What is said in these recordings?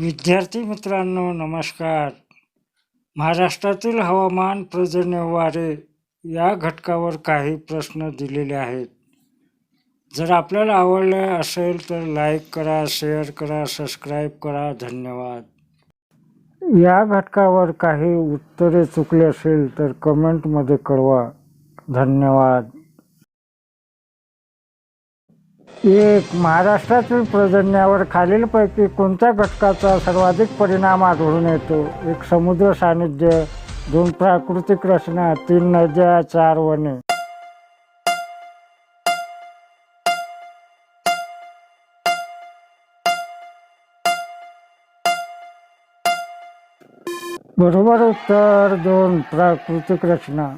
विद्यार्थी मित्रांनो नमस्कार. महाराष्ट्रातील हवामान पर्जन्यवारे या घटकावर काही प्रश्न दिलेले आहेत. जर आपल्याला आवडले असेल तर लाईक करा शेअर करा सबस्क्राईब करा. धन्यवाद. या घटकावर काही उत्तरे चुकली असेल तर कमेंटमध्ये कळवा. धन्यवाद. एक महाराष्ट्रातील प्रजन्यावर खालीलपैकी कोणत्या घटकाचा सर्वाधिक परिणाम आढळून येतो? एक समुद्र सानिध्य दोन प्राकृतिक रचना तीन नद्या चार वने. बरोबर उत्तर दोन प्राकृतिक रचना.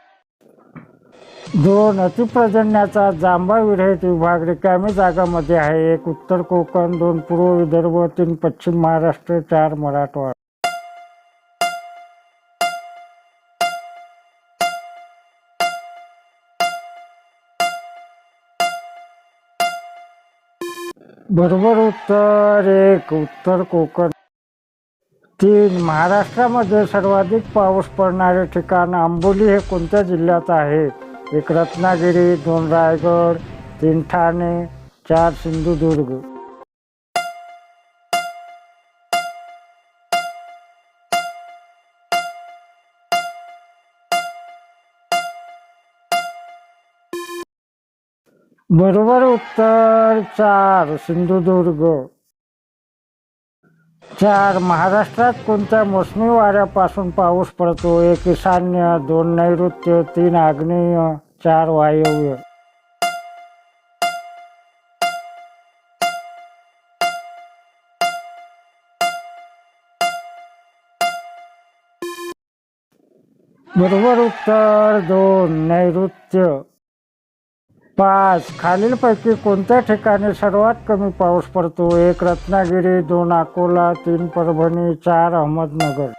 दोन अतिपर्जन्याचा जांभा विरहित विभाग रिकामी जागामध्ये आहे. एक उत्तर कोकण दोन पूर्व विदर्भ तीन पश्चिम महाराष्ट्र चार मराठवाडा. बरोबर उत्तर एक उत्तर कोकण. तीन महाराष्ट्रामध्ये सर्वाधिक पाऊस पडणारे ठिकाण आंबोली हे कोणत्या जिल्ह्यात आहे? एक रत्नागिरी दोन रायगड तीन ठाणे चार सिंधुदुर्ग. बरोबर उत्तर चार सिंधुदुर्ग. चार महाराष्ट्रात कोणत्या मोसमी वाऱ्यापासून पाऊस पडतो? एक ईशान्य दोन नैऋत्य तीन आग्नेय चार वायव्य. बरोबर उत्तर दोन नैऋत्य. पाच. खालीलपैकी कोणत्या ठिकाणी सर्वात कमी पाऊस पडतो? एक रत्नागिरी दोन अकोला तीन परभणी चार अहमदनगर.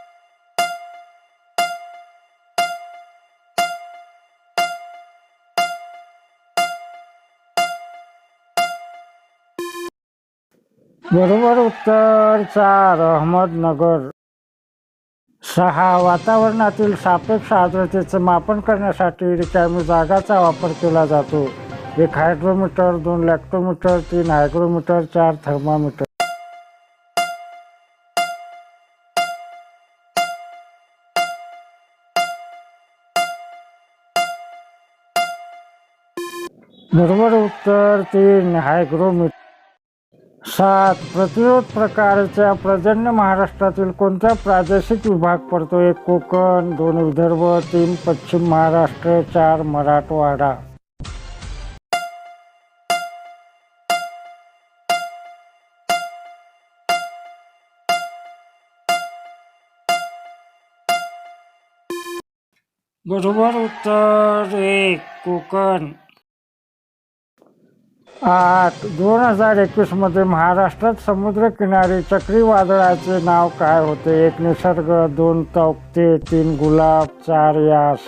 बरोबर उत्तर चार अहमदनगर. सहा. वातावरणातील सापेक्ष आर्द्रतेचे मापन करण्यासाठी रिकामी जागाचा वापर केला जातो. एक हायड्रोमीटर दोन लॅक्टोमीटर तीन हायग्रोमीटर चार थर्मामीटर. बरोबर उत्तर तीन हायग्रोमीटर सात प्रतिरोध प्रकारच्या प्रजन्य महाराष्ट्रातील कोणत्या प्रादेशिक विभाग पडतो? एक कोकण दोन विदर्भ तीन पश्चिम महाराष्ट्र चार मराठवाडा. बरोबर उत्तर एक कोकण आठ दोन हजार एकवीसमध्ये महाराष्ट्रात समुद्रकिनारी चक्रीवादळाचे नाव काय होते? एक निसर्ग दोन तौक्ते तीन गुलाब चार यास.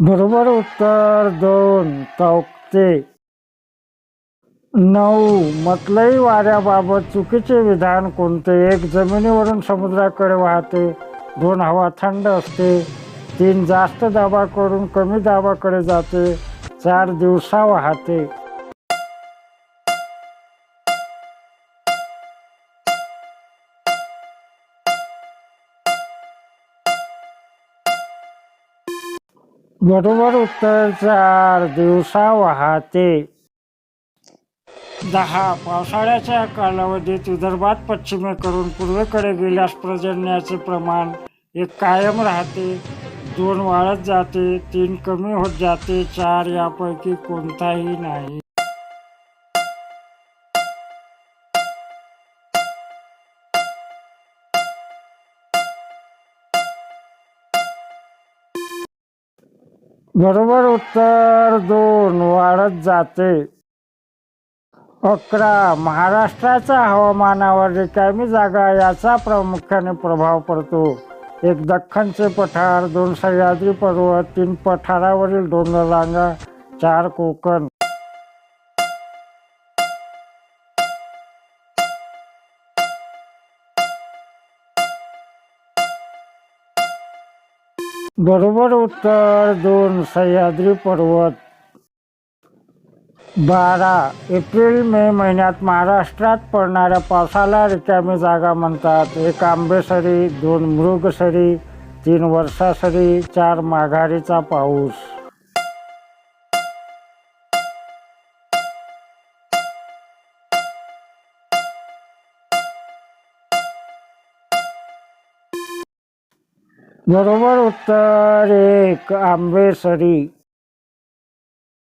बरोबर उत्तर दोन. तौकते नऊ. मतलई वाऱ्याबाबत चुकीचे विधान कोणते? एक जमिनीवरून समुद्राकडे वाहते दोन हवा थंड असते तीन जास्त दाबाकडून कमी दाबाकडे जाते चार दिवसा वाहते. बरोबर उत्तर चार. दिवसा वाहते दहा. पावसाळ्याच्या कालावधीत विदर्भात पश्चिमेकडून पूर्वेकडे गेल्यास पर्जन्याचे प्रमाण एक कायम राहते. दोन वाढत जाते तीन कमी होत जाते. चार यापैकी कोणताही नाही. बरोबर उत्तर दोन वाढत जाते. अकरा. महाराष्ट्राच्या हवामानावर रिकामी जागा याचा प्रामुख्याने प्रभाव पडतो. एक दख्खनचे पठार दोन सह्याद्री पर्वत तीन पठारावरील डोंगररांगा चार कोकण. बरोबर उत्तर दोन सह्याद्री पर्वत. बारा एप्रिल मे महिन्यात महाराष्ट्रात पडणाऱ्या पावसाला रिकामी जागा म्हणतात. एक आंबेसरी दोन मृगसरी तीन वर्षासरी चार माघारीचा पाऊस. बरोबर उत्तर एक आंबेसरी